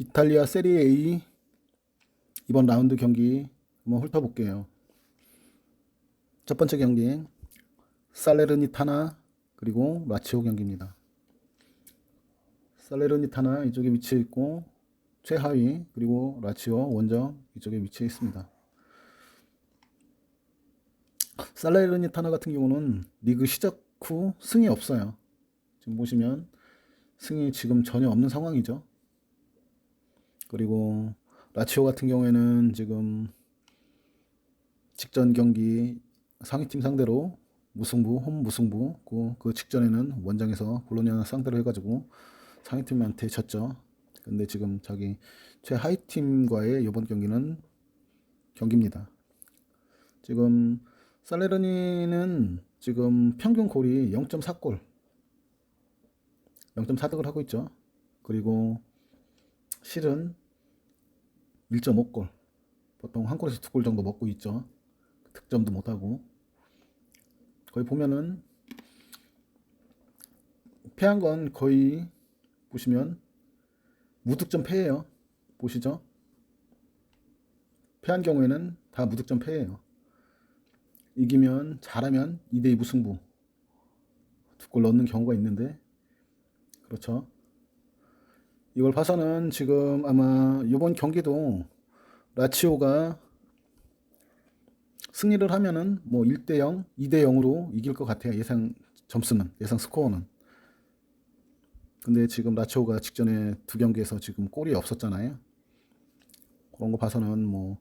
이탈리아 세리에 A 이번 라운드 경기 한번 훑어볼게요. 첫 번째 경기 살레르니타나 그리고 라치오 경기입니다. 살레르니타나 이쪽에 위치해 있고 최하위 그리고 라치오 원정 이쪽에 위치해 있습니다. 살레르니타나 같은 경우는 리그 시작 후 승이 없어요. 지금 보시면 승이 지금 전혀 없는 상황이죠. 그리고 라치오 같은 경우에는 지금 직전 경기 상위팀 상대로 무승부, 홈 무승부, 그, 그 직전에는 원정에서 볼로냐 상대로 해가지고 상위팀한테 졌죠. 근데 지금 자기 최하위 팀과의 이번 경기는 경기입니다. 지금 살레르니는 지금 평균 골이 0.4골, 0.4득을 하고 있죠. 그리고 실은 1.5골, 보통 한 골에서 두 골 정도 먹고 있죠. 득점도 못하고 거의 보면은 패한 건 거의 보시면 무득점 패예요. 보시죠. 패한 경우에는 다 무득점 패예요. 이기면 잘하면 2대2 무승부 두 골 넣는 경우가 있는데 그렇죠. 이걸 봐서는 지금 아마 이번 경기도 라치오가 승리를 하면은 뭐 1대 0, 2대 0으로 이길 것 같아요. 예상 점수는, 예상 스코어는. 근데 지금 라치오가 직전에 두 경기에서 지금 골이 없었잖아요. 그런 거 봐서는 뭐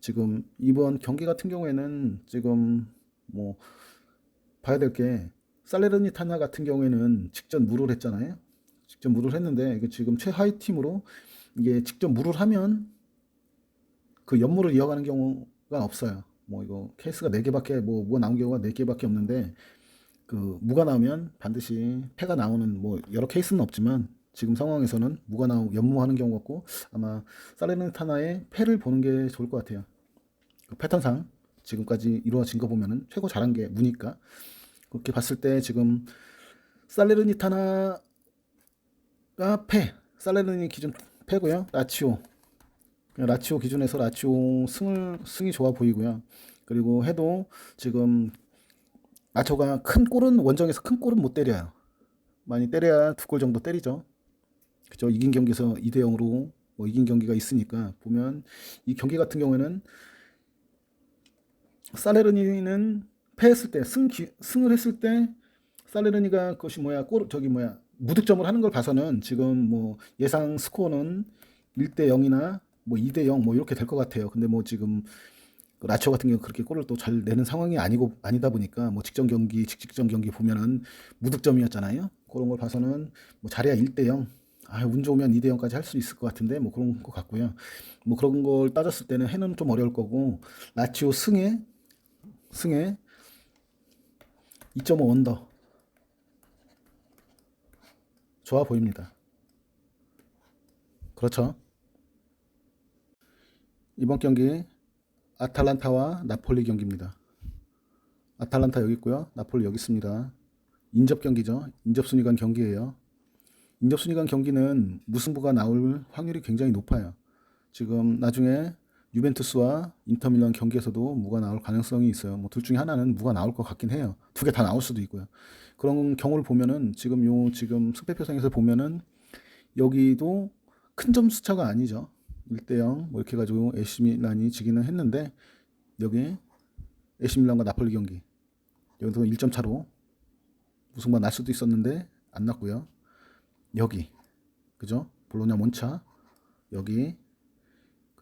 지금 이번 경기 같은 경우에는 지금 뭐 봐야 될 게 살레르니타나 같은 경우에는 직전 무를 했잖아요. 직접 무를 했는데 이게 지금 최하위 팀으로 이게 직접 무를 하면 그 연무를 이어가는 경우가 없어요. 뭐 이거 케이스가 네 개밖에 뭐 뭐가 나온 경우가 네 개밖에 없는데 그 무가 나오면 반드시 패가 나오는 뭐 여러 케이스는 없지만 지금 상황에서는 무가 나오 연무하는 경우 같고 아마 살레르타나의 패를 보는 게 좋을 것 같아요. 그 패턴상 지금까지 이루어진 거 보면은 최고 잘한 게 무니까 그렇게 봤을 때 지금 살레르니타나 가패 살레르니 기준 패고요 라치오 라치오 기준에서 라치오 승을 승이 좋아 보이고요. 그리고 해도 지금 라치오가 큰 골은 원정에서 큰 골은 못 때려요. 많이 때려야 두 골 정도 때리죠. 그죠? 이긴 경기에서 2대 0으로 뭐 이긴 경기가 있으니까 보면 이 경기 같은 경우에는 살레르니는 패했을 때 승, 승을 했을 때 살레르니가 그것이 뭐야 골 저기 뭐야 무득점을 하는 걸 봐서는 지금 뭐 예상 스코어는 1대 0이나 뭐 2대 0 뭐 이렇게 될 것 같아요. 근데 뭐 지금 그 라치오 같은 경우 그렇게 골을 또 잘 내는 상황이 아니고 아니다 보니까 뭐 직전 경기 직직전 경기 보면은 무득점이었잖아요. 그런 걸 봐서는 뭐 잘해야 1대 0. 아, 운 좋으면 2대 0까지 할 수 있을 것 같은데 뭐 그런 것 같고요. 뭐 그런 걸 따졌을 때는 해는 좀 어려울 거고 라치오 승에 승에 2.5 언더 좋아 보입니다. 그렇죠. 이번 경기 아탈란타와 나폴리 경기입니다. 아탈란타 여기 있고요. 나폴리 여기 있습니다. 인접 경기죠. 인접 순위간 경기예요. 인접 순위간 경기는 무승부가 나올 확률이 굉장히 높아요. 지금 나중에 유벤투스와 인터밀란 경기에서도 무가 나올 가능성이 있어요. 뭐 둘 중에 하나는 무가 나올 것 같긴 해요. 두 개 다 나올 수도 있고요. 그런 경우를 보면은 지금 요 지금 승패표상에서 보면은 여기도 큰 점수 차가 아니죠. 1대 0, 뭐 이렇게 해가지고 에시밀란이 지기는 했는데 여기 에시밀란과 나폴리 경기 여기도 1점 차로 무승부가 날 수도 있었는데 안 났고요. 여기 그죠? 볼로냐 몬차 여기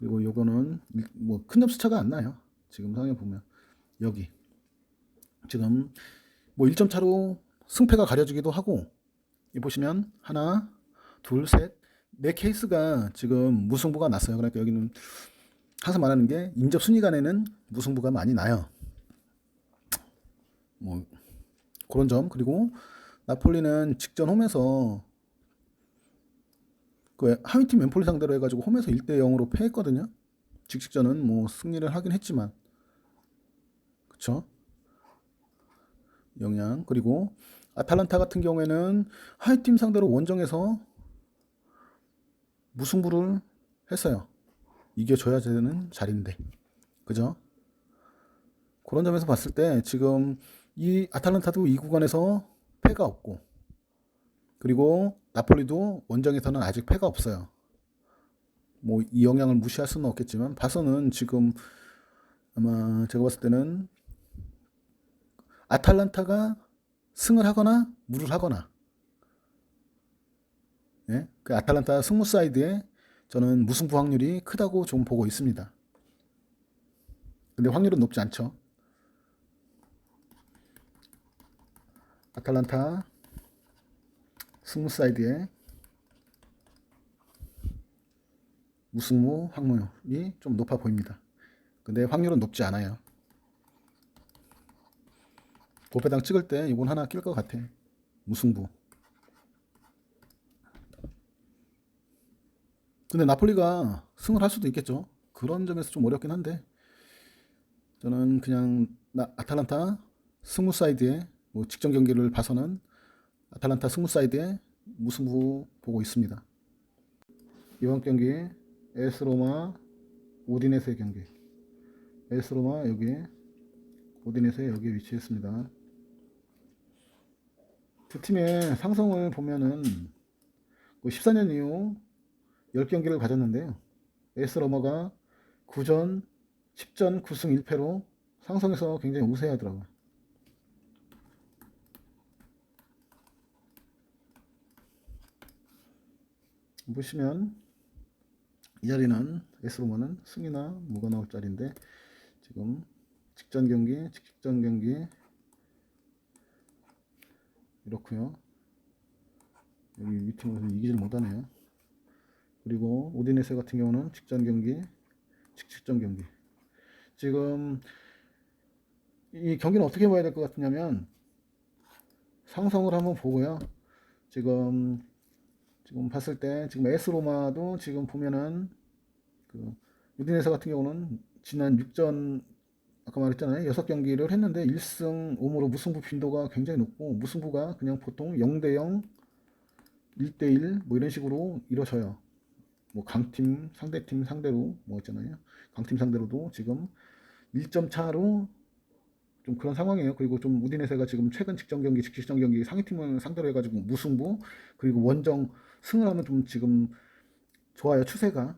그리고 요거는 뭐 큰 점수 차가 안 나요. 지금 상황에 보면 여기 지금 뭐 1점 차로 승패가 가려지기도 하고 이 보시면 하나 둘셋 네 케이스가 지금 무승부가 났어요. 그러니까 여기는 항상 말하는 게 인접 순위 간에는 무승부가 많이 나요. 뭐 그런 점 그리고 나폴리는 직전 홈에서 그 하위팀 엠폴리 상대로 해가지고 홈에서 1대 0으로 패했거든요. 직직전은 뭐 승리를 하긴 했지만 그쵸? 영향 그리고 아탈란타 같은 경우에는 하위팀 상대로 원정에서 무승부를 했어요. 이겨줘야 되는 자리인데. 그죠? 그런 점에서 봤을 때 지금 이 아탈란타도 이 구간에서 패가 없고 그리고 나폴리도 원정에서는 아직 패가 없어요. 뭐 이 영향을 무시할 수는 없겠지만 봐서는 지금 아마 제가 봤을 때는 아탈란타가 승을 하거나 무를 하거나 예? 그 아탈란타 승무 사이드에 저는 무승부 확률이 크다고 좀 보고 있습니다. 근데 확률은 높지 않죠. 아탈란타 승무 사이드에 무승무 확률이 좀 높아 보입니다. 근데 확률은 높지 않아요. 도배당 찍을 때 이건 하나 낄 것 같아. 무승부. 근데 나폴리가 승을 할 수도 있겠죠. 그런 점에서 좀 어렵긴 한데 저는 그냥 나, 아탈란타 승무 사이드에 뭐 직전 경기를 봐서는 아탈란타 승무 사이드에 무승부 보고 있습니다. 이번 경기 에스 로마 오디네세 경기. 에스 로마 여기 오디네세 여기 위치했습니다. 두 팀의 상성을 보면은 14년 이후 10경기를 가졌는데요. 에스 로마가 9전 10전 9승 1패로 상성에서 굉장히 우세하더라고요. 보시면 이 자리는 에스로마는 승이나 무가 나올 자리인데 지금 직전 경기, 직전 경기 이렇고요. 여기 위팀에서 이기질 못하네요. 그리고 오디네세 같은 경우는 직전 경기, 직직전 경기. 지금 이 경기는 어떻게 봐야 될 것 같으냐면 상성을 한번 보고요. 지금 지금 봤을 때 지금 에스 로마도 지금 보면은 그 우디네세 같은 경우는 지난 6전 아까 말했잖아요. 6경기를 했는데 1승 5무로 무승부 빈도가 굉장히 높고 무승부가 그냥 보통 0대 0, 1대 1 뭐 이런 식으로 이루어져요. 뭐 강팀 상대팀 상대로 뭐 있잖아요. 강팀 상대로도 지금 1점 차로 좀 그런 상황이에요. 그리고 좀 우디네세가 지금 최근 직전 경기, 직전 경기 상위팀을 상대로 해가지고 무승부 그리고 원정 승을 하면 좀 지금 좋아요. 추세가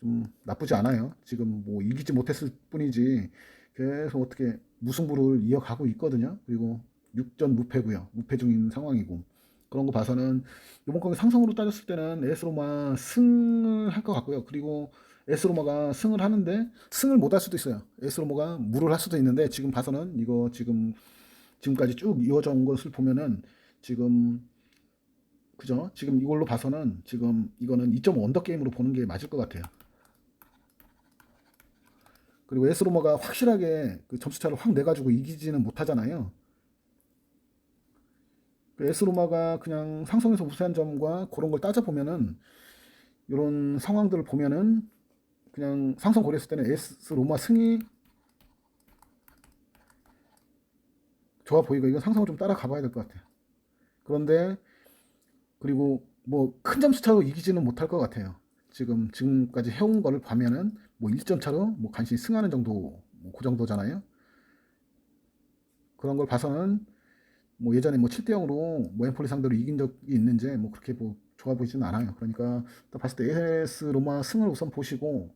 좀 나쁘지 않아요. 지금 뭐 이기지 못했을 뿐이지 계속 어떻게 무승부를 이어가고 있거든요. 그리고 6전 무패고요. 무패 중인 상황이고 그런 거 봐서는 이번 경기 상성으로 따졌을 때는 에스로마 승을 할 것 같고요. 그리고 에스로마가 승을 하는데 승을 못 할 수도 있어요. 에스로마가 무를 할 수도 있는데 지금 봐서는 이거 지금 지금까지 쭉 이어져 온 것을 보면은 지금 그죠? 지금 이걸로 봐서는 지금 이거는 2.5 언더 게임으로 보는 게 맞을 것 같아요. 그리고 에스로마가 확실하게 그 점수 차를 확 내가지고 이기지는 못하잖아요. 그 에스로마가 그냥 상성에서 우세한 점과 그런 걸 따져보면은 이런 상황들을 보면은 그냥 상성 고려했을 때는 에스로마 승이 좋아 보이고 이건 상성을 좀 따라가 봐야 될 것 같아요. 그런데 그리고 뭐 큰 점수 차로 이기지는 못할 것 같아요. 지금 지금까지 해온 거를 보면은 뭐 1점 차로 뭐 간신히 승하는 정도 뭐그 정도잖아요. 그런 걸 봐서는 뭐 예전에 뭐 7대 0으로 뭐 엠폴리 상대로 이긴 적이 있는지 뭐 그렇게 뭐 좋아 보이지는 않아요. 그러니까 딱 봤을 때 에스 로마 승을 우선 보시고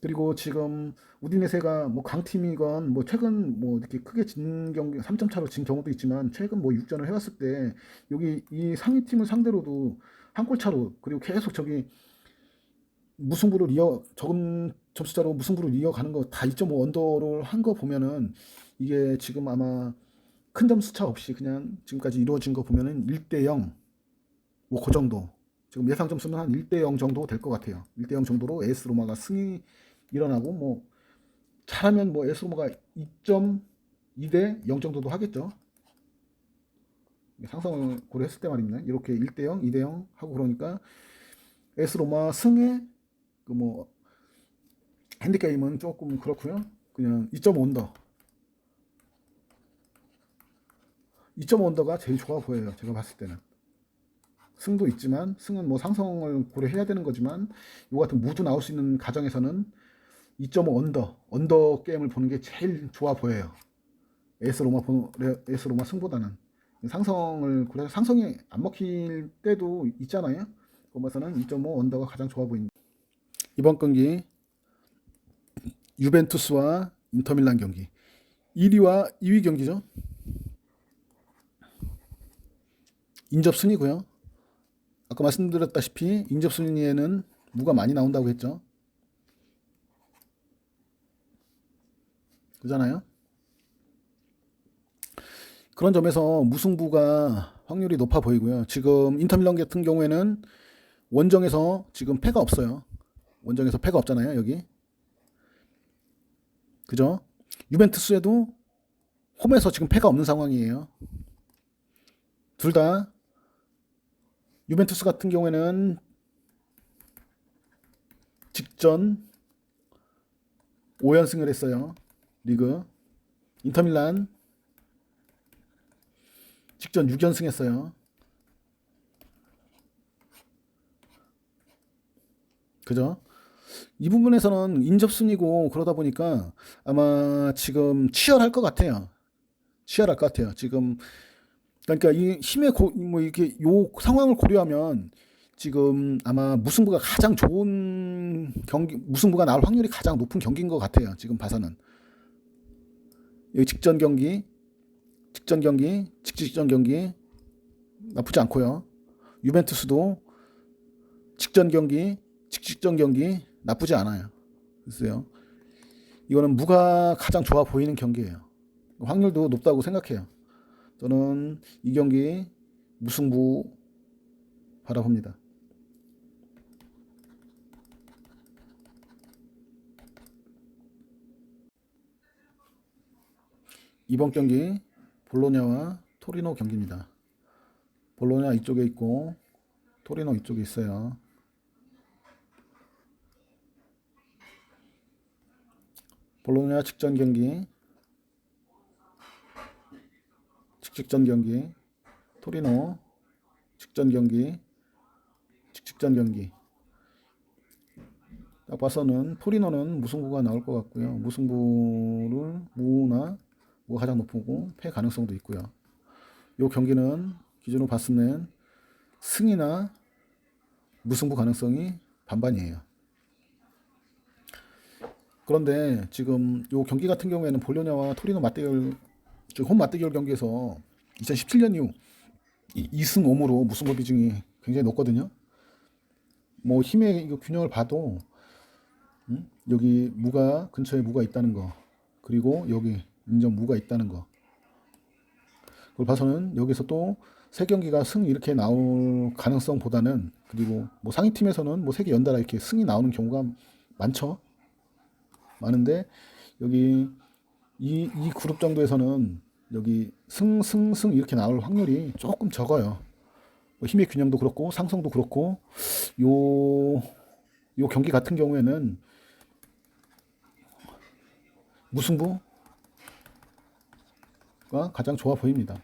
그리고 지금 우디네세가 뭐 강팀이건 뭐 최근 뭐 이렇게 크게 진 경기 3점 차로 진 경우도 있지만 최근 뭐 6전을 해왔을 때 여기 이 상위 팀을 상대로도 한 골 차로 그리고 계속 저기 무승부를 이어 적은 점수차로 무승부를 이어가는 거 다 2.5 언더를 한 거 보면은 이게 지금 아마 큰 점수 차 없이 그냥 지금까지 이루어진 거 보면은 1대 0 뭐 그 정도 지금 예상 점수는 한 1대 0 정도 될 것 같아요. 1대 0 정도로 에스 로마가 승이 일어나고 뭐 잘하면 뭐 에스 로마가 2.2대 0 정도도 하겠죠. 상상을 고려했을 때 말입니다. 이렇게 1대 0, 2대 0 하고 그러니까 에스 로마 승에 그뭐 핸디게임은 조금 그렇고요. 그냥 2.5 언더. 2.5 언더가 제일 좋아 보여요. 제가 봤을 때는. 승도 있지만 승은 뭐 상성을 고려해야 되는 거지만 요 같은 무도 나올 수 있는 가정에서는 2.5 언더 언더 게임을 보는 게 제일 좋아 보여요. 에스 로마 보 에스 로마 승보다는 상성을 고려 상성이 안 먹힐 때도 있잖아요. 그거에서는 2.5 언더가 가장 좋아 보인다. 이번 경기 유벤투스와 인터밀란 경기 1위와 2위 경기죠. 인접 순위고요. 아까 말씀드렸다시피 인접 순위에는 무가 많이 나온다고 했죠. 그잖아요. 그런 점에서 무승부가 확률이 높아 보이고요. 지금 인터밀란 같은 경우에는 원정에서 지금 패가 없어요. 원정에서 패가 없잖아요, 여기. 그죠? 유벤투스에도 홈에서 지금 패가 없는 상황이에요. 둘 다 유벤투스 같은 경우에는 직전 5연승을 했어요. 리그. 인터밀란 직전 6연승 했어요. 그죠? 이 부분에서는 인접순이고 그러다 보니까 아마 지금 치열할 것 같아요. 치열할 것 같아요. 지금 그러니까 이 힘의 고, 뭐 이렇게 요 상황을 고려하면 지금 아마 무승부가 가장 좋은 경기 무승부가 나올 확률이 가장 높은 경기인 것 같아요. 지금 봐서는 여기 직전 경기, 직전 경기, 직직전 경기 나쁘지 않고요. 유벤투스도 직전 경기, 직직전 경기 나쁘지 않아요. 글쎄요. 이거는 무가 가장 좋아 보이는 경기예요. 확률도 높다고 생각해요. 저는 이 경기 무승부 바라봅니다. 이번 경기 볼로냐와 토리노 경기입니다. 볼로냐 이쪽에 있고 토리노 이쪽에 있어요. 볼로냐 직전 경기 직직전 경기 토리노 직전 경기 직직전 경기 딱 봐서는 토리노는 무승부가 나올 것 같고요 무승부를 무나 무 가 가장 높고 패 가능성도 있고요 이 경기는 기준으로 봤을 땐 승이나 무승부 가능성이 반반이에요 그런데 지금 요 경기 같은 경우에는 볼로냐와 토리노 맞대결 즉홈 맞대결 경기에서 2017년 이후 2승 5무로 무승부 비중이 굉장히 높거든요. 뭐 힘의 균형을 봐도 음? 여기 무가 근처에 무가 있다는 거 그리고 여기 인정 무가 있다는 거 그걸 봐서는 여기서 또 세 경기가 승 이렇게 나올 가능성보다는 그리고 뭐 상위 팀에서는 뭐 세 개 연달아 이렇게 승이 나오는 경우가 많죠. 많은데 여기 이, 이 그룹 정도에서는 여기 승, 승, 승 이렇게 나올 확률이 조금 적어요. 뭐 힘의 균형도 그렇고 상성도 그렇고 요, 요 경기 같은 경우에는 무승부 가 가장 좋아 보입니다.